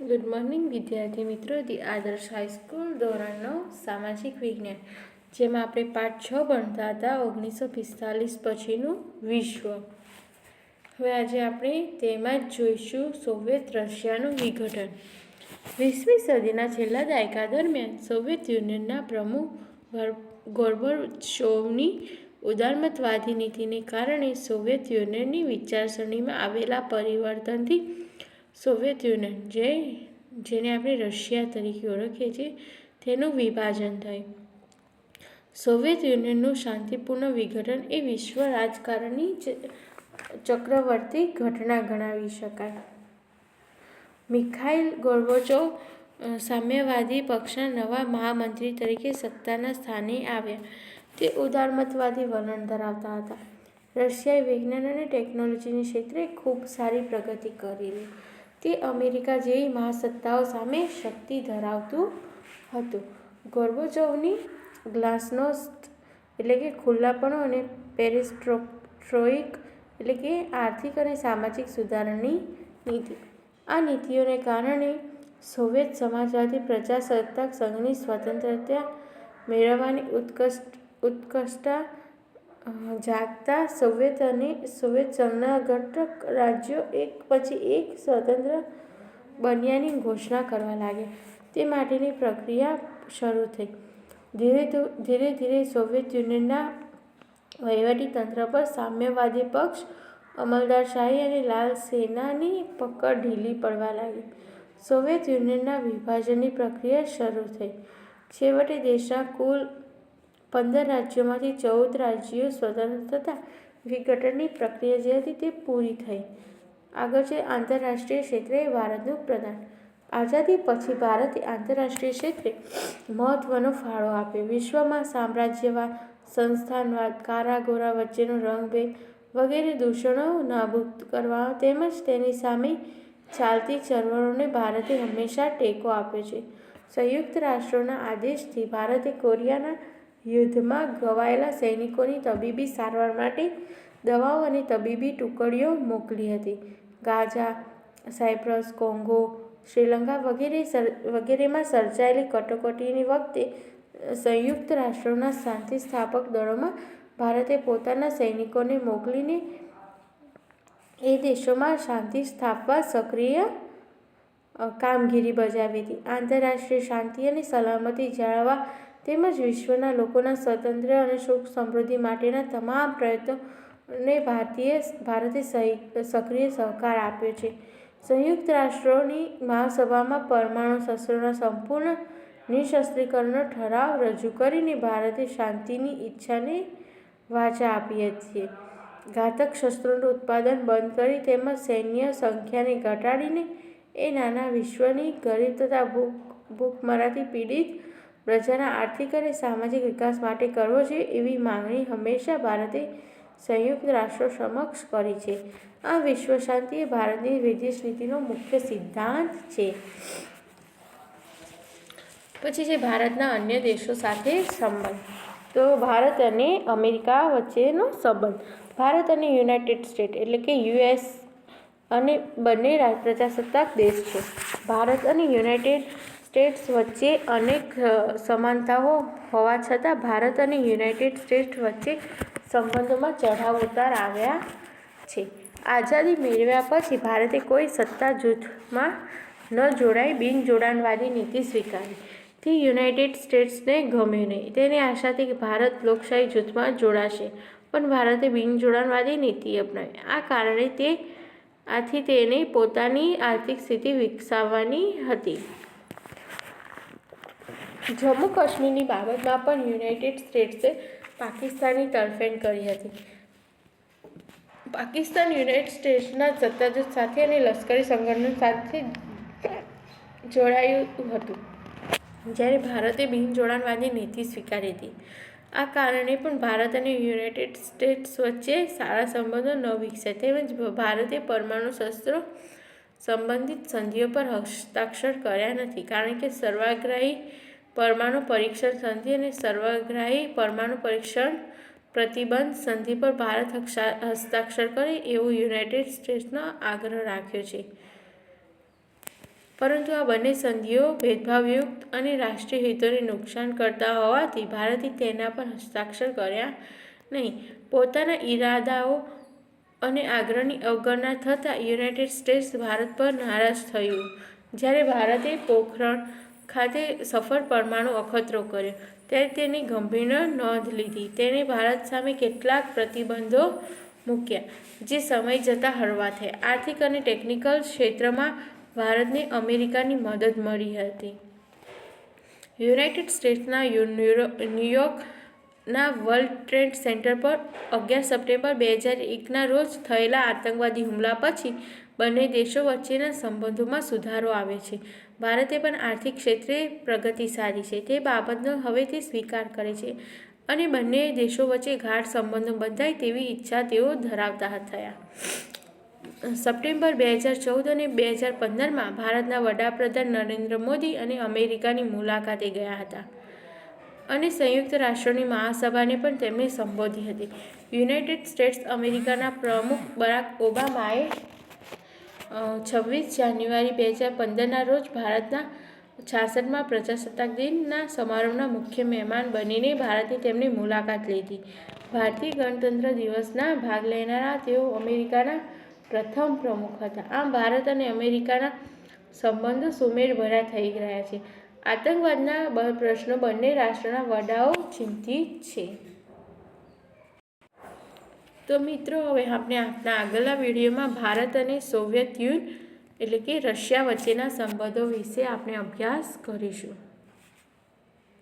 Good morning વિદ્યાર્થી મિત્રો. The આદર્શ હાઈસ્કૂલ ધોરણ નવ, સામાજિક વિજ્ઞાન. જેમાં આપણે પાઠ છ ભણતા હતા, ઓગણીસો પિસ્તાલીસ પછીનું વિશ્વ. હવે આજે આપણે તેમાં જ જોઈશું સોવિયત રશિયાનું વિઘટન. વીસમી સદીના છેલ્લા દાયકા દરમિયાન સોવિયત યુનિયનના પ્રમુખ ગોર્બચોવની ઉદારમતવાદી નીતિને કારણે સોવિયત યુનિયનની વિચારસરણીમાં આવેલા પરિવર્તનથી સોવિયત યુનિયન જે, જેને આપણે રશિયા તરીકે ઓળખીએ છીએ, તેનું વિભાજન થયું. સોવિયત યુનિયનનું શાંતિપૂર્ણ વિઘટન એ વિશ્વ રાજકારણની ચક્રવર્તી ઘટના ગણાવી શકાય. મિખાઇલ ગોર્બોચોવ સામ્યવાદી પક્ષના નવા મહામંત્રી તરીકે સત્તાના સ્થાને આવ્યા. તે ઉદારમતવાદી વલણ ધરાવતા હતા. રશિયાએ વિજ્ઞાન અને ટેકનોલોજીની ક્ષેત્રે ખૂબ સારી પ્રગતિ કરેલી તે અમેરિકા જેવી મહાસત્તાઓ સામે શક્તિ ધરાવતું હતું. ગોર્બોચોવની ગ્લાસનોસ્ટ એટલે કે ખુલ્લાપણો અને પેરિસ્ટ્રોટ્રોઇક એટલે કે આર્થિક અને સામાજિક સુધારણની નીતિ. આ નીતિઓને કારણે સોવિયત સમાજવાદી પ્રજાસત્તાક સંઘની સ્વતંત્રતા મેળવવાની ઉત્કૃષ્ટ, ઉત્કૃષ્ટતા જાગતા સોવિયતની સોવિયત ઘટક રાજ્યો એક પછી એક સ્વતંત્ર બન્યાની ઘોષણા કરવા લાગ્યા તે માટેની પ્રક્રિયા શરૂ થઈ. ધીરે ધીરે ધીરે સોવિયત યુનિયનના વહીવટી તંત્ર પર સામ્યવાદી પક્ષ અમલદારશાહી અને લાલ સેનાની પકડ ઢીલી પડવા લાગી. સોવિયત યુનિયનના વિભાજનની પ્રક્રિયા શરૂ થઈ. છેવટે દેશના કુલ પંદર રાજ્યોમાંથી ચૌદ રાજ્યો સ્વતંત્ર થતાં વિઘટનની પ્રક્રિયા જે હતી તે પૂરી થઈ. આગળ છે આંતરરાષ્ટ્રીય ક્ષેત્રે ભારતનું પ્રદાન. આઝાદી પછી ભારતે આંતરરાષ્ટ્રીય ક્ષેત્રે મહત્વનો ફાળો આપ્યો. વિશ્વમાં સામ્રાજ્યવાદ, સંસ્થાનવાદ, કારાગોરા વચ્ચેનો રંગભેદ વગેરે દૂષણો નાબૂદ કરવા તેમજ તેની સામે ચાલતી ચળવળોને ભારતે હંમેશા ટેકો આપ્યો છે. સંયુક્ત રાષ્ટ્રોના આદેશથી ભારતે કોરિયાના યુદ્ધમાં ઘવાયેલા સૈનિકોની તબીબી સારવાર માટે દવાઓ અને તબીબી ટુકડીઓ મોકલી હતી. ગાઝા, સાયપ્રસ, કોંગો, શ્રીલંકા વગેરે વગેરેમાં સર્જાયેલી કટોકટીની વખતે સંયુક્ત રાષ્ટ્રોના શાંતિ સ્થાપક દળોમાં ભારતે પોતાના સૈનિકોને મોકલીને એ દેશોમાં શાંતિ સ્થાપવા સક્રિય કામગીરી બજાવી હતી. આંતરરાષ્ટ્રીય શાંતિ અને સલામતી જાળવવા તેમજ વિશ્વના લોકોના સ્વતંત્ર અને સુખ સમૃદ્ધિ માટેના તમામ પ્રયત્નોને ભારતીય ભારતે સક્રિય સહકાર આપ્યો છે. સંયુક્ત રાષ્ટ્રોની મહાસભામાં પરમાણુ શસ્ત્રોના સંપૂર્ણ નિશસ્ત્રીકરણનો ઠરાવ રજૂ કરીને ભારતે શાંતિની ઈચ્છાને વાચા આપી હતી. ઘાતક શસ્ત્રોનું ઉત્પાદન બંધ કરી તેમજ સૈન્ય સંખ્યાને ઘટાડીને એ નાના વિશ્વની ગરીબ તથા ભૂખ ભૂખમરાથી પીડિત પ્રજાના આર્થિક અને સામાજિક વિકાસ માટે કરવો જોઈએ એવી માંગણી હંમેશા ભારતે સંયુક્ત રાષ્ટ્રો સમક્ષ કરી છે. આ વિશ્વ શાંતિ એ ભારતની વિદેશ નીતિનો મુખ્ય સિદ્ધાંત છે. પછી છે ભારતના અન્ય દેશો સાથે સંબંધ. તો ભારત અને અમેરિકા વચ્ચેનો સંબંધ. ભારત અને યુનાઇટેડ સ્ટેટ એટલે કે યુએસ અને બંને પ્રજાસત્તાક દેશ છે. ભારત અને યુનાઇટેડ સ્ટેટ્સ વચ્ચે અનેક સમાનતાઓ હોવા છતાં ભારત અને યુનાઇટેડ સ્ટેટ્સ વચ્ચે સંબંધોમાં ચઢાવ ઉતાર આવ્યા છે. આઝાદી મેળવ્યા પછી ભારતે કોઈ સત્તા જૂથમાં ન જોડાઈ બિનજોડાણવાદી નીતિ સ્વીકારી. તે યુનાઇટેડ સ્ટેટ્સને ગમ્યું નહીં. તેની આશાથી કે ભારત લોકશાહી જૂથમાં જોડાશે. પણ ભારતે બિનજોડાણવાદી નીતિ અપનાવી. આ કારણે તે, આથી તેને પોતાની આર્થિક સ્થિતિ વિકસાવવાની હતી. જમ્મુ કાશ્મીરની બાબતમાં પણ યુનાઇટેડ સ્ટેટ્સે પાકિસ્તાનની તરફેણ કરી હતી. પાકિસ્તાન યુનાઇટેડ સ્ટેટ્સના સત્તાજૂથ સાથે અને લશ્કરી સંગઠન સાથે જોડાયું હતું. જ્યારે ભારતે બિનજોડાણવાદી નીતિ સ્વીકારી હતી. આ કારણે પણ ભારત અને યુનાઇટેડ સ્ટેટ્સ વચ્ચે સારા સંબંધો ન વિકસ્યા તેમજ ભારતે પરમાણુ શસ્ત્રો સંબંધિત સંધિઓ પર હસ્તાક્ષર કર્યા નથી. કારણ કે સર્વાગ્રાહી પરમાણુ પરીક્ષણ સંધિ અને સર્વગ્રાહી પરમાણુ પરીક્ષણ પ્રતિબંધ સંધિ પર ભારત હસ્તાક્ષર કરે એવું યુનાઇટેડ સ્ટેટ્સનો આગ્રહ રાખ્યો છે. પરંતુ આ બંને સંધિઓ ભેદભાવયુક્ત અને રાષ્ટ્રીય હિતોને નુકસાન કરતા હોવાથી ભારતે તેના પર હસ્તાક્ષર કર્યા નહીં. પોતાના ઈરાદાઓ અને આગ્રહની અવગણના થતાં યુનાઇટેડ સ્ટેટ્સ ભારત પર નારાજ થયું. જ્યારે ભારતે પોખરણ ખાતે સફળ પરમાણુ અખતરો કર્યો. ત્યારે તેની ગંભીર નોંધ લીધી. તેણે ભારત સામે કેટલાક પ્રતિબંધો મૂક્યા, જે સમય જતાં હળવા થયા. આર્થિક અને ટેકનિકલ ક્ષેત્રમાં ભારતને અમેરિકાની મદદ મળી હતી. યુનાઇટેડ સ્ટેટ્સના ન્યુયોર્કના વર્લ્ડ ટ્રેડ સેન્ટર પર અગિયાર સપ્ટેમ્બર બે હજાર એકના રોજ થયેલા આતંકવાદી હુમલા પછી બંને દેશો વચ્ચેના સંબંધોમાં સુધારો આવે છે. ભારતે પણ આર્થિક ક્ષેત્રે પ્રગતિ સાધી છે. તે બાબતનો હવે તે સ્વીકાર કરે છે અને બંને દેશો વચ્ચે ગાઢ સંબંધો બંધાય તેવી ઈચ્છા તેઓ ધરાવતા થયા. સપ્ટેમ્બર બે હજાર ચૌદ અને બે હજાર પંદરમાં ભારતના વડાપ્રધાન નરેન્દ્ર મોદી અને અમેરિકાની મુલાકાતે ગયા હતા અને સંયુક્ત રાષ્ટ્રોની મહાસભાને પણ તેમણે સંબોધી હતી. યુનાઇટેડ સ્ટેટ્સ અમેરિકાના પ્રમુખ બરાક ઓબામાએ છવ્વીસ જાન્યુઆરી બે હજાર પંદરના રોજ ભારતના છાસઠમાં પ્રજાસત્તાક દિનના સમારોહના મુખ્ય મહેમાન બનીને ભારતની તેમની મુલાકાત લીધી. ભારતીય ગણતંત્ર દિવસના ભાગ લેનારા તેઓ અમેરિકાના પ્રથમ પ્રમુખ હતા. આમ ભારત અને અમેરિકાના સંબંધો સુમેળભર્યા થઈ રહ્યા છે. આતંકવાદના પ્રશ્નો બંને રાષ્ટ્રના વડાઓ ચિંતિત છે. તો મિત્રો, હવે આપણે આપણા આગળના વિડીયોમાં ભારત અને સોવિયત યુન એટલે કે રશિયા વચ્ચેના સંબંધો વિશે આપણે અભ્યાસ કરીશું.